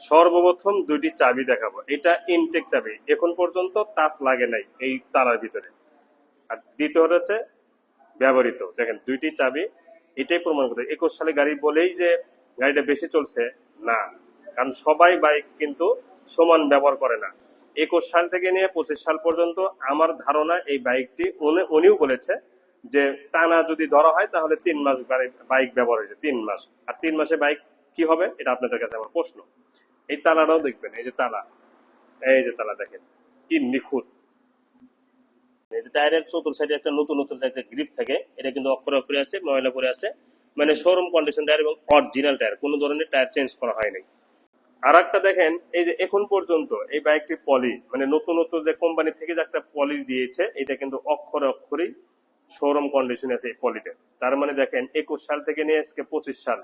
সর্বপ্রথম দুইটি চাবি দেখাবো। এটা ইনটেক চাবি। এখন পর্যন্ত টাচ লাগে নাই এই তালার ভিতরে। আর দ্বিতীয় হচ্ছে ব্যবহৃত। দেখেন, দুইটি চাবি, এটাই প্রমাণ করতে। একুশ সালে গাড়ি বলেই যে গাড়িটা বেশি চলছে, না। কারণ সবাই বাইক কিন্তু সমান ব্যবহার করে না। একুশ সাল থেকে নিয়ে পঁচিশ সাল পর্যন্ত আমার ধারণা এই বাইকটি উনি- উনিও বলেছে যে টানা যদি ধরা হয় তাহলে তিন মাস বাইক ব্যবহার হয়েছে, তিন মাস। আর তিন মাসে বাইক কি হবে? এটা আপনাদের কাছে আমার প্রশ্ন। এই তালাটাও দেখবেন, এই যে তালা। এই যে তালা দেখেন, কি নিখুঁত। টায়ারের চতুর সাইডে একটা নতুন নতুন একটা গ্রিপ থাকে, এটা কিন্তু অক্ষরে অক্ষরে আছে, ময়লা করে আছে। মানে শোরুম কন্ডিশন টায়ার এবং অরিজিনাল টায়ার কোনো ধরনের টায়ার চেঞ্জ করা হয় নাই। আর একটা দেখেন, এই যে এখন পর্যন্ত এই বাইকটি পলি মানে নতুন নতুন যে কোম্পানি থেকে যে একটা পলি দিয়েছে, এটা কিন্তু অক্ষরে অক্ষরেই শোরুম কন্ডিশন আছে এই পলিটা তার মানে দেখেন, একুশ সাল থেকে নিয়ে আজকে পঁচিশ সাল।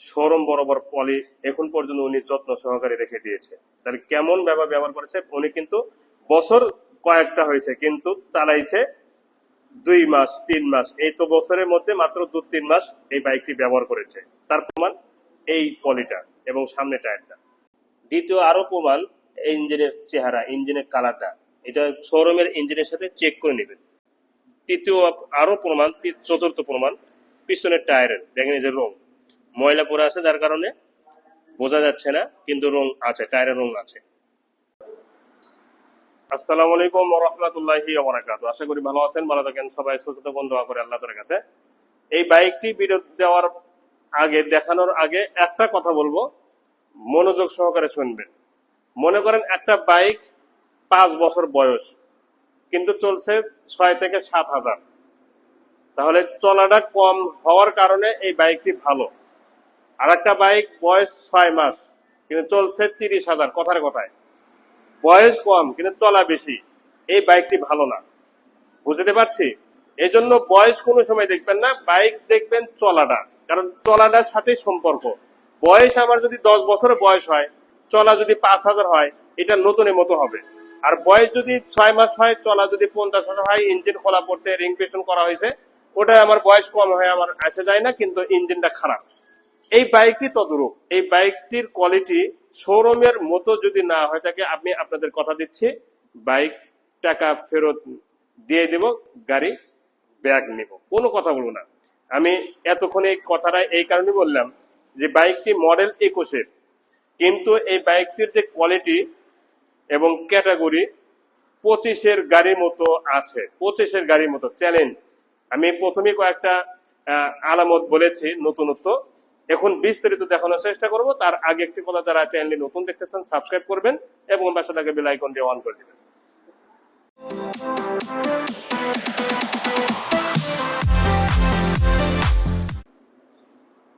শোরুম বরাবর পলি এখন পর্যন্ত উনি যত্ন সহকারে রেখে দিয়েছে। তাহলে কেমন ব্যবহার ব্যবহার করেছে? উনি কিন্তু বছর কয়েকটা হয়েছে, কিন্তু চালাইছে দুই মাস, তিন মাস। এই তো বছরের মধ্যে মাত্র দু তিন মাস এই বাইকটি ব্যবহার করেছে। তার প্রমাণ এই পলিটা এবং সামনে টায়ারটা। দ্বিতীয় আরও প্রমাণ, ইঞ্জিনের চেহারা, ইঞ্জিনের কালারটা। এটা শোরুমের ইঞ্জিনের সাথে চেক করে নেবেন। তৃতীয় আরও প্রমাণ চতুর্থ প্রমাণ, পিছনের টায়ারের, দেখেন এই যে রং ময়লা পরে আছে, যার কারণে বোঝা যাচ্ছে না, কিন্তু রং আছে টায়ারের রং আছে। আসসালামু আলাইকুম রহমতুল্লাহি ওবরাকাত আশা করি ভালো আছেন, ভালো থাকেন, সবাই সুস্থ দোয়া করে আল্লাহ তাআলার কাছে। এই বাইকটি বিরোধ দেওয়ার আগে, দেখানোর আগে একটা কথা বলব, মনোযোগ সহকারে শুনবেন। মনে করেন একটা বাইক পাঁচ বছর বয়স, কিন্তু চলছে ছয় থেকে সাত হাজার। তাহলে চলাটা কম হওয়ার কারণে এই বাইকটি ভালো। আর একটা বাইক, বয়স ছয় মাস, কিন্তু চলছে তিরিশ হাজার, কথার কথায়। বয়স কম, কিন্তু চলা বেশি। এই বাইকটি ভালো না। বুঝতে পারছি? এই জন্য বয়স কোনো সময় দেখবেন না, বাইক দেখবেন চলাটা, কারণ চলাটার সাথে সম্পর্ক। বয়স আমার যদি দশ বছরের বয়স হয়, চলা যদি পাঁচ হাজার হয়, এটা নতুনের মতো হবে। আর বয়স যদি ছয় মাস হয়, চলা যদি পঞ্চাশ হাজার হয়, ইঞ্জিন খোলা পড়ছে রিং পিস্টন করা হয়েছে ওটা আমার বয়স কম হয়ে, আমার আসে যায় না, কিন্তু ইঞ্জিনটা খারাপ। এই বাইকটি তদরূপ। এই বাইকটির কোয়ালিটি শোরুমের মতো যদি না হয় থাকে, আমি আপনাদের কথা দিচ্ছি। বাইক টাকা ফেরত দিয়ে দেব, গাড়ি ব্যাগ নেব। কোনো কথা বলব না। আমি এতক্ষণ এই কথাটা এই কারণে বললাম যে বাইকটি মডেল একুশের কিন্তু এই বাইকটির যে কোয়ালিটি এবং ক্যাটাগরি পঁচিশের গাড়ির মতো আছে, পঁচিশের গাড়ির মতো। চ্যালেঞ্জ আমি প্রথমে কয়েকটা আলামত বলেছি নতুনত্ব। এখন বিস্তারিত দেখানোর চেষ্টা করব। তার আগে একটি কথা যারা চ্যানেলটি নতুন দেখতেছেন, সাবস্ক্রাইব করবেন এবং বাসাটাকে বেল আইকন দিয়ে অন করে দিবেন।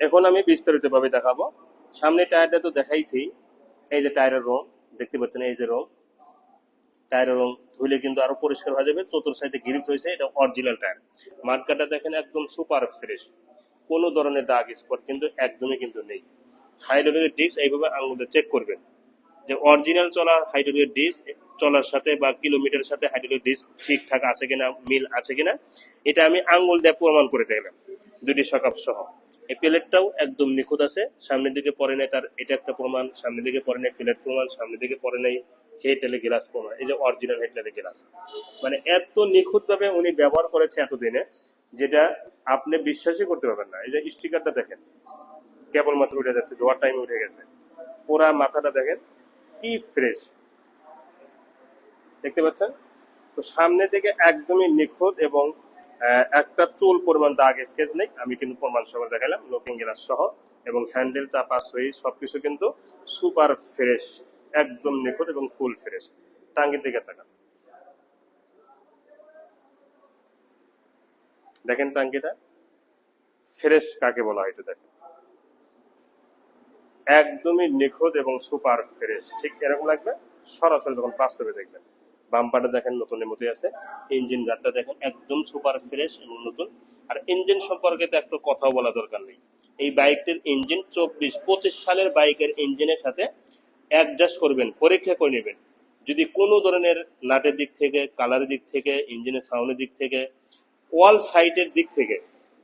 এখন আমি বিস্তারিত ভাবে দেখাবো। সামনে টায়ারটা তো দেখাইছি। এই যে টায়ারের রং, দেখতে পাচ্ছেন এই যে রং। টায়ারের রং ধুলে কিন্তু আরও পরিষ্কার হয়ে যাবে। চতুর সাইডে গ্রিপ রয়েছে, এটা অরিজিনাল টায়ার। মার্কাটা দেখেন একদম সুপার ফ্রেশ কোনো ধরনের দাগ স্পট কিন্তু একদমই কিন্তু নেই। হাইড্রোলিকের ডিস্ক এইভাবে আঙুলে চেক করবেন। যে অরিজিনাল চলার হাইড্রোলিকের ডিস্ক চলার সাথে বা কিলোমিটারের সাথে হাইড্রোলিক ডিস্ক ঠিকঠাক আছে কিনা, মিল আছে কিনা, এটা আমি আঙ্গুল দিয়ে প্রমাণ করে দেখলাম দুটি সকাপ সহ। এই প্লেটটাও একদম নিখুঁত আছে, সামনের দিকে পরে নেই তার, এটা একটা প্রমাণ, সামনের দিকে পরে নেই প্লেট প্রমাণ, সামনের দিকে পরে নেই হেডেলে গ্লাস প্রমাণ, এই যে অরিজিনাল হেডেলে গ্লাস মানে এত নিখুঁতভাবে উনি ব্যবহার করেছে এতদিনে যেটা আপনি বিশ্বাসই করতে পারবেন না। এই যে স্টিকারটা দেখেন কেবলমাত্র উঠে যাচ্ছে, ধোয়ার টাইম উঠে গেছে। পুরা মাথাটা দেখেন, কি ফ্রেশ দেখতে পাচ্ছেন? তো সামনে থেকে একদমই নিখুঁত এবং একটা চুল পরিমাণ দাগ স্কেচ নেই। আমি কিন্তু প্রমাণ সহ দেখালাম লুকিং গ্লাস সহ এবং হ্যান্ডেল চাপা, সুইচ, সবকিছু কিন্তু সুপার ফ্রেশ একদম নিখুঁত এবং ফুল ফ্রেশ টাঙ্গির দিকে তাকান। দেখেন টাঙ্কিটা ফ্রেশ কাকে বলা হয় দেখেন। একদমই নিখুঁত এবং সুপার ফ্রেশ, ঠিক এরকম লাগবে? সরাসরি যখন বাস্তবে দেখবেন। বাম্পারটা দেখেন নতুনের মতোই আছে। ইঞ্জিন গার্ডটা দেখেন, একদম সুপার ফ্রেশ এবং নতুন। আর ইঞ্জিন সম্পর্কে তো একটা কথাও বলা দরকার নেই। এই বাইকটির ইঞ্জিন চব্বিশ, পঁচিশ সালের বাইকের ইঞ্জিনের সাথে অ্যাডজাস্ট করবেন, পরীক্ষা করে নেবেন। যদি কোনো ধরনের নাটের দিক থেকে কালারের দিক থেকে, ইঞ্জিনের সাউন্ডের দিক থেকে ওয়াল সাইটের দিক থেকে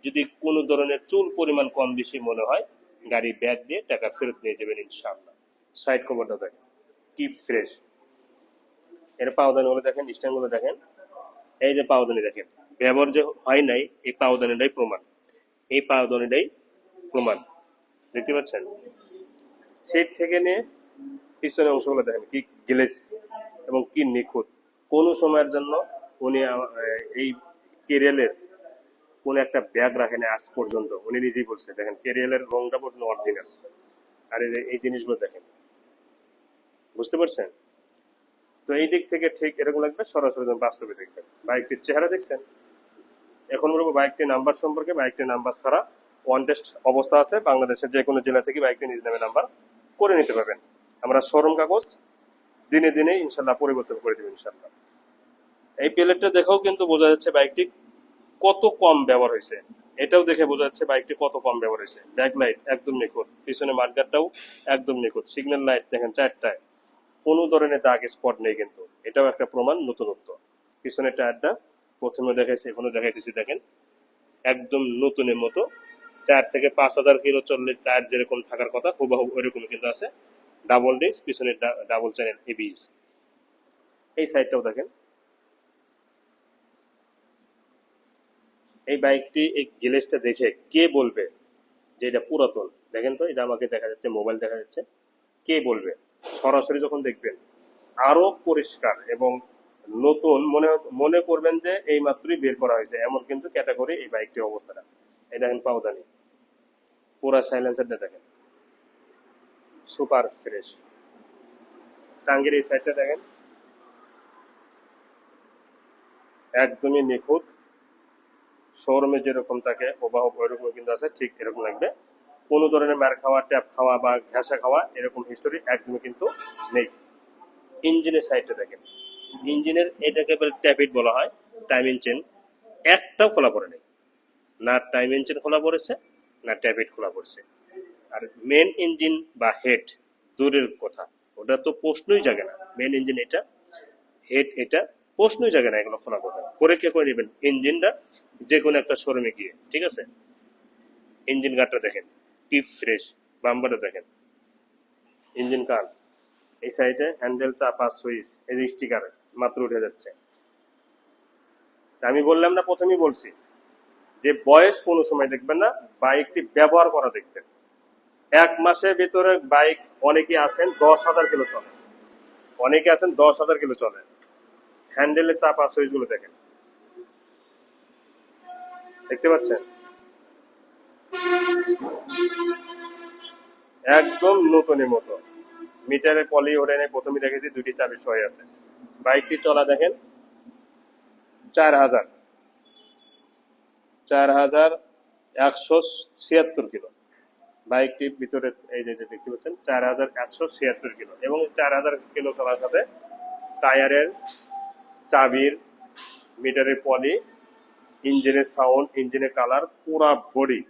যদি কোনো ধরনের চুল পরিমাণ কম বেশি মনে হয়, গাড়ি ব্যাগ দিয়ে টাকা ফেরত নিয়ে যাবেন ইনশাআল্লাহ। সাইড কভারটা দেখেন, কি ফ্রেশ। এর পাওদানিগুলো দেখেন, স্ট্যান্ডগুলো দেখেন। এই যে পাওদানি দেখেন, ব্যবহার যে হয় নাই, এই পাওদানিটাই প্রমাণ। এই পাওদানিটাই প্রমাণ। দেখতে পাচ্ছেন? সেট থেকে নিয়ে পিছনে অংশগুলো দেখেন, কি গ্লেস এবং কি নিখুঁত। কোনো সময়ের জন্য উনি এই কেরিয়ালের কোন একটা ব্যাগ রাখেন আজ পর্যন্ত। উনি নিজেই বলছে, দেখেন, কেরিয়ালের রংটা পর্যন্ত অরিজিনাল আর এই জিনিসগুলো দেখেন। বুঝতে পারছেন? তো এই দিক থেকে ঠিক এরকম লাগবে, সরাসরি বাস্তবে দেখবেন। বাইকটির চেহারা দেখছেন? এখন বলব, বাইকটির নাম্বার সম্পর্কে, বাইকটির নাম্বার ছাড়া ওয়ান টেস্ট অবস্থা আছে। বাংলাদেশের যে কোনো জেলা থেকে বাইকটি নিজ নামে নাম্বার করে নিতে পারবেন। আমরা শোরুম কাগজ দিনে দিনে ইনশাল্লাহ পরিবর্তন করে দেবো ইনশাল্লাহ। এই প্লেটটা দেখেও কিন্তু বোঝা যাচ্ছে বাইকটি কত কম ব্যবহার হয়েছে। এটাও দেখে বোঝা যাচ্ছে বাইকটি কত কম ব্যবহার হয়েছে। ব্যাক লাইট একদম নিখুঁত, পিছনে মার্কারটাও একদম নিখুঁত। সিগন্যাল লাইট দেখেন চারটায়, কোনো ধরনের দাগ স্পট নেই কিন্তু। এটাও একটা প্রমাণ নতুনত্ব। পিছনে টায়ারটা প্রথমে দেখাইছে, এখনও দেখাইতেছি, দেখেন। একদম নতুনের মতো। চার থেকে পাঁচ হাজার কিলো চললে টায়ার যেরকম থাকার কথা, হুবাহু ওইরকম কিন্তু আছে। ডাবল ডিস্ক পিছনে ডাবল চ্যানেল এবিএস এই সাইডটাও দেখেন। এই বাইকটি এই গ্লেসটা দেখে কে বলবে যে এটা পুরাতন? দেখেন তো এটা আমাকে দেখা যাচ্ছে, মোবাইল দেখা যাচ্ছে, কে বলবে? সরাসরি যখন দেখবেন, আরও পরিষ্কার এবং নতুন মনে মনে করবেন যে এই মাত্রই বের করা হয়েছে, এমন কিন্তু ক্যাটাগরি এই বাইকটির অবস্থাটা। এই দেখেন পাউদানি পুরা সাইলেন্সারটা দেখেন। Super fresh. টাঙ্গের এই সাইডটা দেখেন। একদমই নিখুঁত। শোরুমে যেরকম থাকে, প্রবাহ ওইরকম কিন্তু আছে, ঠিক এরকম লাগবে। কোনো ধরনের মার খাওয়া, ট্যাপ খাওয়া বা ঘেঁষা খাওয়া এরকম হিস্টোরি একদমই কিন্তু নেই। ইঞ্জিনের সাইডটা দেখেন। ইঞ্জিনের এটাকে ট্যাপিট বলা হয় টাইম ইঞ্জিন একটাও খোলা পড়ে নেই। না টাইম ইঞ্জিন খোলা পড়েছে, না ট্যাপিট খোলা পড়েছে। আর মেন ইঞ্জিন বা হেড দূরের কথা। ওটা তো প্রশ্নই জাগে না। মেন ইঞ্জিন এটা হেড এটা প্রশ্নই জাগে না, এগুলো খোলা কথা। পরীক্ষা করে নেবেন? ইঞ্জিনটা যে কোনো একটা শোরুমে গিয়ে, ঠিক আছে? ইঞ্জিন গার্ডটা দেখেন, টিপ ফ্রেশ বাম্বারটা দেখেন। ইঞ্জিন কার? এই সাইডে হ্যান্ডেল চাপা সুইচ, এই যে স্টিকার, মাত্র উঠে যাচ্ছে। আমি বললাম না, প্রথমেই বলছি যে বয়স কোনো সময় দেখবেন না, বাইকটি ব্যবহার করা দেখবেন। এক মাসের ভিতরে বাইক, অনেকে আছেন দশ হাজার কিলো চলে। অনেকে আছেন দশ হাজার কিলো চলে। হ্যান্ডেলের চাপা সুইচগুলো দেখেন। দেখতে পাচ্ছেন? একদম নতুনের মতো। মিটারে পলি ওঠে নেই প্রথমে দেখেছি দুটি চাবি সহ আছে। বাইকটি চলা দেখেন, চার হাজার। চার হাজার একশো ছিয়াত্তর কিলো। বাইকটির ভিতরে এই যে দেখতে পাচ্ছেন, চার হাজার একশো ছিয়াত্তর কিলো এবং চার হাজার কিলো চলার সাথে টায়ারের চাবির মিটারের পলি, ইঞ্জিনের সাউন্ড ইঞ্জিনের কালার পুরা বডি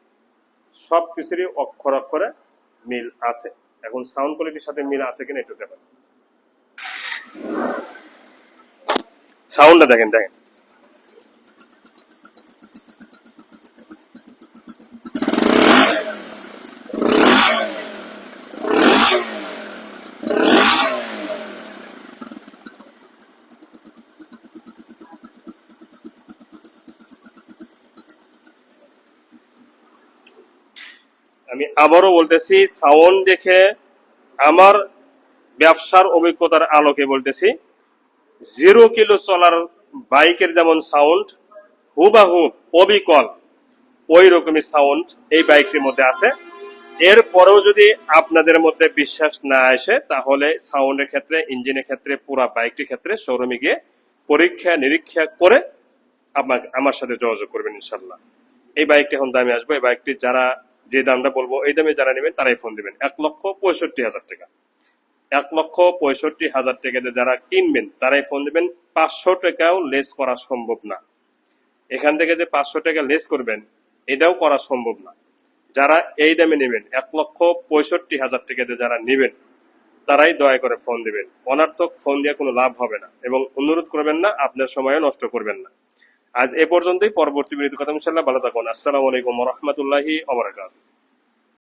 সব কিছুরই অক্ষর অক্ষরে মিল আছে। এখন সাউন্ড কোয়ালিটির সাথে মিল আছে কিনা একটু দেখেন। সাউন্ডটা দেখেন দেখেন। আমি আবারও বলতেছি, সাউন্ড দেখে আমার ব্যবসার অভিজ্ঞতার আলোকে বলতেছি, জিরো কিলো চলার বাইকের যেমন সাউন্ড, হুবাহু অবিকল ওই রকমই সাউন্ড এই বাইকটির মধ্যে আছে। এরপরেও যদি আপনাদের মধ্যে বিশ্বাস না আসে, তাহলে সাউন্ডের ক্ষেত্রে, ইঞ্জিনের ক্ষেত্রে, পুরা বাইকটির ক্ষেত্রে শোরুমে গিয়ে পরীক্ষা নিরীক্ষা করে আমাকে আমার সাথে যোগাযোগ করবেন ইনশাল্লাহ এই বাইকটি এখন দামে আসবে। এই বাইকটি যারা যে দামটা বলব, এই দামে যারা নেবেন তারাই ফোন দিবেন। এক লক্ষ পঁয়ষট্টি হাজার টাকা। এক লক্ষ পঁয়ষট্টি হাজার টাকাতে যারা কিনবেন, তারাই ফোন দিবেন, পাঁচশো টাকাও লেস করা সম্ভব না। এখান থেকে যে পাঁচশো টাকা লেস করবেন, এটাও করা সম্ভব না। যারা এই দামে নেবেন, এক লক্ষ পঁয়ষট্টি হাজার টাকাতে যারা নেবেন, তারাই দয়া করে ফোন দিবেন। অনার্থক ফোন দিয়ে কোনো লাভ হবে না এবং অনুরোধ করবেন না, আপনার সময়ও নষ্ট করবেন না। আজ এ পর্যন্তই। পরবর্তী বিরতি কথা ইনশাল্লাহ ভালো থাকুন। আসসালামু আলাইকুম রহমতুল্লাহি